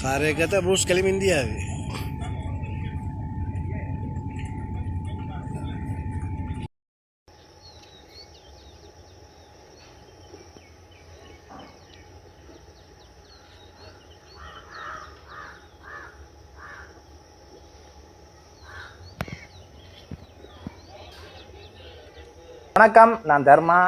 Karya kata Bruce kalimin dia. வணக்கம் நான் தர்மா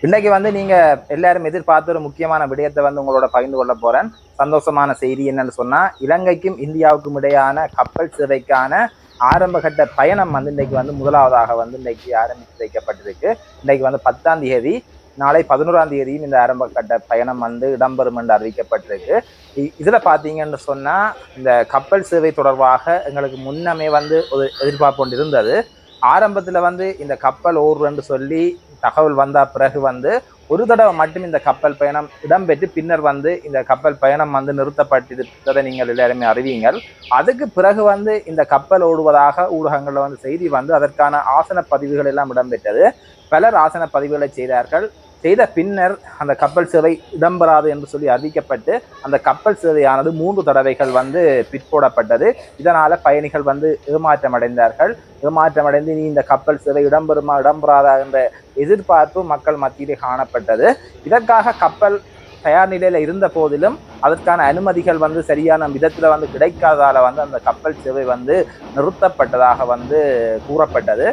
இன்னைக்கு வந்து நீங்கள் எல்லாரும் எதிர்பார்த்த ஒரு முக்கியமான விடயத்தை வந்து உங்களோட பகிர்ந்து கொள்ள போகிறேன் சந்தோஷமான செய்தி என்னன்னு சொன்னால் இலங்கைக்கும் இந்தியாவுக்கும் இடையான கப்பல் சேவைக்கான ஆரம்பகட்ட பயணம் வந்து இன்னைக்கு வந்து முதலாவதாக வந்து இன்னைக்கு ஆரம்பித்து வைக்கப்பட்டிருக்கு. இன்னைக்கு வந்து பத்தாம் தேதி நாளை பதினோராம் தேதியும் இந்த ஆரம்பகட்ட பயணம் வந்து இடம்பெறும் என்று அறிவிக்கப்பட்டிருக்கு. இ- பார்த்தீங்கன்னு சொன்னால் இந்த கப்பல் சேவை தொடர்பாக எங்களுக்கு முன்னமே வந்து ஒரு எதிர்பார்ப்பு ஒன்று இருந்தது. ஆரம்பத்தில் வந்து இந்த கப்பல் ஓடுறன்னு சொல்லி தகவல் வந்த பிறகு வந்து ஒரு தடவை மட்டும் இந்த கப்பல் பயணம் இடம்பெற்று பின்னர் வந்து இந்த கப்பல் பயணம் வந்து நிறுத்தப்பட்டிருப்பதை நீங்கள் எல்லாருமே அறிவீங்கள். அதுக்கு பிறகு வந்து இந்த கப்பல் ஓடுவதாக ஊடகங்களில் வந்து செய்தி வந்து அதற்கான ஆசன பதிவுகள் எல்லாம் இடம்பெற்றது. பலர் ஆசன பதிவுகளை செய்தார்கள். செய்த பின்னர் அந்த கப்பல் சேவை இடம்பெறாது என்று சொல்லி அறிவிக்கப்பட்டு அந்த கப்பல் சேவையானது மூன்று தடவைகள் வந்து பிற்போடப்பட்டது. இதனால் பயணிகள் வந்து ஏமாற்றம் அடைந்தார்கள் ஏமாற்றமடைந்து நீ இந்த கப்பல் சேவை இடம்பெறுமா இடம்பெறாதா என்ற எதிர்பார்ப்பு மக்கள் மத்தியிலே காணப்பட்டது. இதற்காக கப்பல் தயார் நிலையில் இருந்த போதிலும் அதற்கான அனுமதிகள் வந்து சரியான விதத்தில் வந்து கிடைக்காதால் வந்து அந்த கப்பல் சேவை வந்து நிறுத்தப்பட்டதாக வந்து கூறப்பட்டது.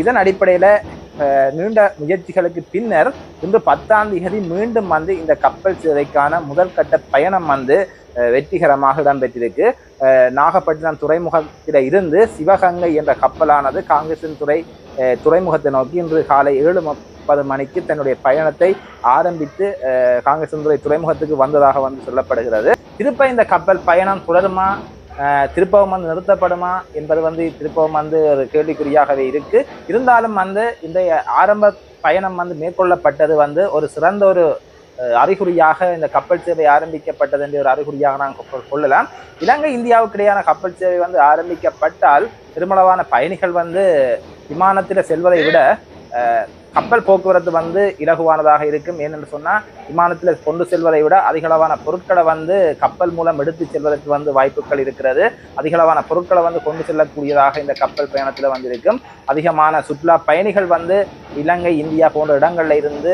இதன் அடிப்படையில் நீண்ட முயற்சிகளுக்கு பின்னர் இன்று பத்தாம் தேதி மீண்டும் வந்து இந்த கப்பல் சேவைக்கான முதல் கட்ட பயணம் வந்து வெற்றிகரமாக இடம்பெற்றிருக்கு. நாகப்பட்டினம் துறைமுகத்தில் இருந்து சிவகங்கை என்ற கப்பலானது காங்கிரசின் துறை துறைமுகத்தை நோக்கி இன்று காலை ஏழு முப்பது மணிக்கு தன்னுடைய பயணத்தை ஆரம்பித்து காங்கிரசின் துறை துறைமுகத்துக்கு வந்ததாக வந்து சொல்லப்படுகிறது. திருப்ப இந்த கப்பல் பயணம் தொடருமா திருப்பவும் வந்து நிறுத்தப்படுமா என்பது வந்து திருப்பவும் வந்து ஒரு கேள்விக்குறியாகவே இருக்கு. இருந்தாலும் வந்து இந்த ஆரம்ப பயணம் வந்து மேற்கொள்ளப்பட்டது வந்து ஒரு சிறந்த ஒரு அறிகுறியாக இந்த கப்பல் சேவை ஆரம்பிக்கப்பட்டது என்ற ஒரு அறிகுறியாக நாங்கள் கொள்ளலாம். இலங்கை இந்தியாவுக்கு இடையான கப்பல் சேவை வந்து ஆரம்பிக்கப்பட்டால் பெருமளவான பயணிகள் வந்து விமானத்தில் செல்வதை விட கப்பல் போக்குவரத்து வந்து இலகுவானதாக இருக்கும். ஏனென்று சொன்னால் விமானத்தில் கொண்டு செல்வதை விட அதிகளவான பொருட்களை வந்து கப்பல் மூலம் எடுத்து செல்வதற்கு வந்து வாய்ப்புகள் இருக்கிறது. அதிகளவான பொருட்களை வந்து கொண்டு செல்லக்கூடியதாக இந்த கப்பல் பயணத்தில் வந்து இருக்கும் அதிகமான சுற்றுலா பயணிகள் வந்து இலங்கை இந்தியா போன்ற இடங்களில் இருந்து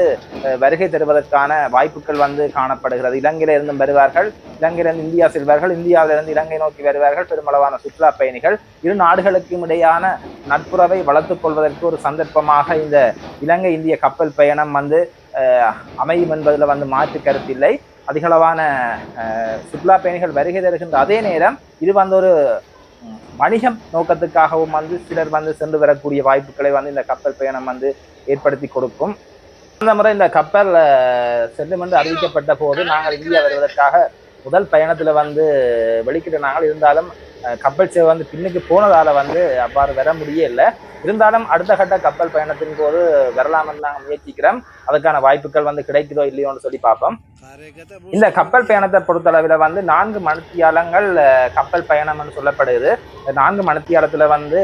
வருகை தருவதற்கான வாய்ப்புகள் வந்து காணப்படுகிறது. இலங்கையிலிருந்தும் வருவார்கள். இலங்கையிலிருந்து இந்தியா செல்வார்கள். இந்தியாவிலிருந்து இலங்கை நோக்கி வருவார்கள். பெருமளவான சுற்றுலா பயணிகள். இரு நாடுகளுக்கும் இடையான நட்புறவை வளர்த்துக் கொள்வதற்கு ஒரு சந்தர்ப்பமாக இந்த இலங்கை இந்திய கப்பல் பயணம் வந்து அமையும் என்பதில் வந்து மாற்று கருத்தில்லை. அதிகளவான சுற்றுலா பயணிகள் வருகை தருகின்ற அதே நேரம் இது வந்து ஒரு வணிகம் நோக்கத்துக்காகவும் வந்து சிலர் வந்து சென்று வரக்கூடிய வாய்ப்புகளை வந்து இந்த கப்பல் பயணம் வந்து ஏற்படுத்தி கொடுக்கும். அந்த முறை இந்த கப்பல் அஹ், செல்லும் என்று அறிவிக்கப்பட்ட போது நாங்கள் இந்தியா வருவதற்காக முதல் பயணத்தில் வந்து வெளிக்கிட்டு நாங்கள் இருந்தாலும் கப்பல் சேவை வந்து பின்னுக்கு போனதால் வந்து அவ்வாறு வர முடியல. இருந்தாலும் அடுத்த கட்ட கப்பல் பயணத்தின் போது வரலாம்னு நாங்கள் முயற்சிக்கிறோம். அதுக்கான வாய்ப்புகள் வந்து கிடைக்குதோ இல்லையோன்னு சொல்லி பார்ப்போம். இந்த கப்பல் பயணத்தை பொறுத்தளவில் வந்து நான்கு மணித்தியாலங்கள் கப்பல் பயணம்னு சொல்லப்படுது. நான்கு மணித்தியாலத்தில் வந்து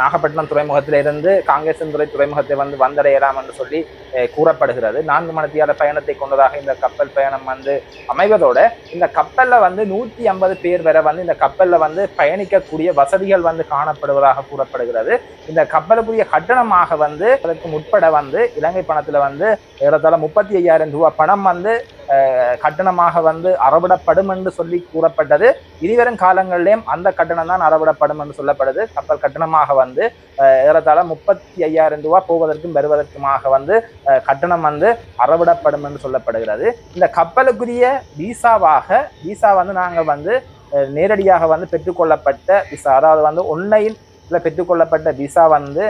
நாகப்பட்டினம் துறைமுகத்தில் துறைமுகத்திலிருந்து காங்கேசன்துறை துறைமுகத்தை வந்து வந்தடையலாம் என்று சொல்லி கூறப்படுகிறது. நான்கு மணித்தியால பயணத்தை கொண்டதாக இந்த கப்பல் பயணம் வந்து அமைவதோடு இந்த கப்பலில் வந்து நூற்றி ஐம்பது பேர் வரை வந்து இந்த கப்பலில் வந்து பயணிக்கக்கூடிய வசதிகள் வந்து காணப்படுவதாக கூறப்படுகிறது. இந்த கப்பலுக்குரிய கட்டணமாக வந்து அதற்கு முற்பட வந்து இலங்கை பணத்தில் வந்து ஏறத்தாழ முப்பத்தி ஐயாயிரம் ரூபாய் பணம் வந்து கட்டணமாக வந்து அறவிடப்படும் என்று சொல்லி கூறப்பட்டது. இனிவரும் காலங்களிலேயும் அந்த கட்டணம் தான் அறவிடப்படும் என்று சொல்லப்படுது. கப்பல் கட்டணமாக வந்து ஏறத்தாழ முப்பத்தி ஐயாயிரம் ரூபாய் போவதற்கும் வருவதற்குமாக வந்து கட்டணம் வந்து அறவிடப்படும் என்று சொல்லப்படுகிறது. இந்த கப்பலுக்குரிய விசாவாக விசா வந்து நாங்கள் வந்து நேரடியாக வந்து பெற்றுக்கொள்ளப்பட்ட விசா அதாவது வந்து ஒன்லைனில் பெற்றுக்கொள்ளப்பட்ட விசா வந்து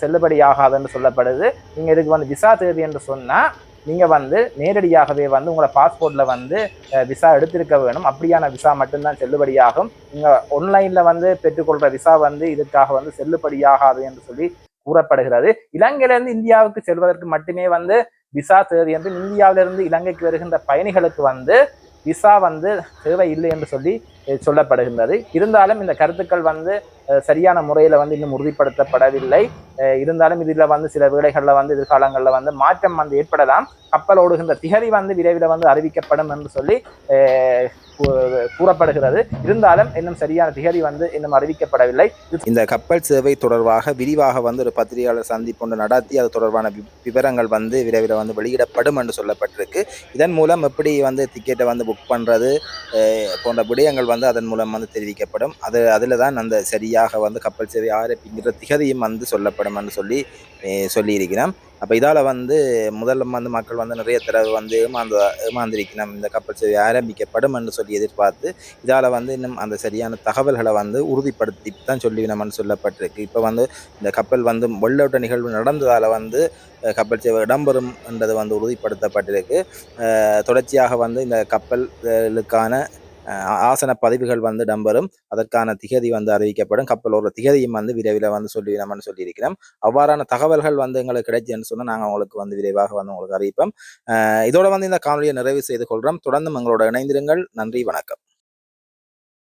செல்லுபடியாகாதுன்னு சொல்லப்படுது. நீங்கள் இதுக்கு வந்து விசா தேவை என்று சொன்னால் நீங்கள் வந்து நேரடியாகவே வந்து உங்களை பாஸ்போர்ட்டில் வந்து விசா எடுத்திருக்க வேணும். அப்படியான விசா மட்டும்தான் செல்லுபடியாகும். நீங்கள் ஆன்லைனில் வந்து பெற்றுக்கொள்கிற விசா வந்து இதுக்காக வந்து செல்லுபடியாகாது என்று சொல்லி கூறப்படுகிறது. இலங்கையிலிருந்து இந்தியாவுக்கு செல்வதற்கு மட்டுமே வந்து விசா தேவை என்று இந்தியாவிலிருந்து இலங்கைக்கு வருகின்ற பயணிகளுக்கு வந்து விசா வந்து தேவை இல்லை என்று சொல்லி சொல்லப்படுகின்றது. இருந்தாலும் இந்த கருத்துக்கள் வந்து சரியான முறையில் வந்து இன்னும் உறுதிப்படுத்தப்படவில்லை. இருந்தாலும் இதில் வந்து சில வேலைகளில் வந்து எதிர்காலங்களில் வந்து மாற்றம் வந்து ஏற்படலாம். கப்பல் ஓடுகின்ற திகதி வந்து விரைவில் வந்து அறிவிக்கப்படும் என்று சொல்லி கூறப்படுகிறது. இருந்தாலும் இன்னும் சரியான திகதி வந்து இன்னும் அறிவிக்கப்படவில்லை. இந்த கப்பல் சேவை தொடர்பாக விரிவாக வந்து ஒரு பத்திரிகையாளர் சந்திப்பு ஒன்று நடத்தி அது தொடர்பான வி- விவரங்கள் வந்து விரைவில் வந்து வெளியிடப்படும் என்று சொல்லப்பட்டிருக்கு. இதன் மூலம் எப்படி வந்து டிக்கெட்டை வந்து புக் பண்ணுறது போன்ற விடயங்கள் வந்து அதன் மூலம் வந்து தெரிவிக்கப்படும். அது அதில் தான் அந்த சரியாக வந்து கப்பல் சேவை ஆரம்பிக்கிற திகதியும் வந்து சொல்லப்படும் என்று சொல்லி அஹ், சொல்லியிருக்கிறோம். அப்போ இதால் வந்து முதல்ல வந்து மக்கள் வந்து நிறைய தடவை வந்து ஏமாந்து ஏமாந்திருக்கணும் இந்த கப்பல் சேவை ஆரம்பிக்கப்படும் என்று சொல்லி எதிர்பார்த்து இதால் வந்து இன்னும் அந்த சரியான தகவல்களை வந்து உறுதிப்படுத்தி தான் சொல்லிவினம்னு சொல்லப்பட்டிருக்கு. இப்போ வந்து இந்த கப்பல் வந்து வெள்ளோட்ட நிகழ்வு நடந்ததால் வந்து கப்பல் சேவை இடம்பெறும் என்றது வந்து உறுதிப்படுத்தப்பட்டிருக்கு. தொடர்ச்சியாக வந்து இந்த கப்பல்களுக்கான ஆசன பதிவுகள் வந்து இடம்பெறும் அதற்கான திகதி வந்து அறிவிக்கப்படும். கப்பலோட திகதியும் வந்து விரைவில் வந்து சொல்லிவினம்னு சொல்லியிருக்கிறோம். அவ்வாறான தகவல்கள் வந்து எங்களுக்கு கிடைச்சுன்னு சொன்னால் நாங்கள் உங்களுக்கு வந்து விரைவாக வந்து உங்களுக்கு அறிவிப்போம். இதோட வந்து இந்த காணொலியை நிறைவு செய்து கொள்கிறோம். தொடர்ந்து எங்களோட இணைந்திருங்கள். நன்றி வணக்கம்.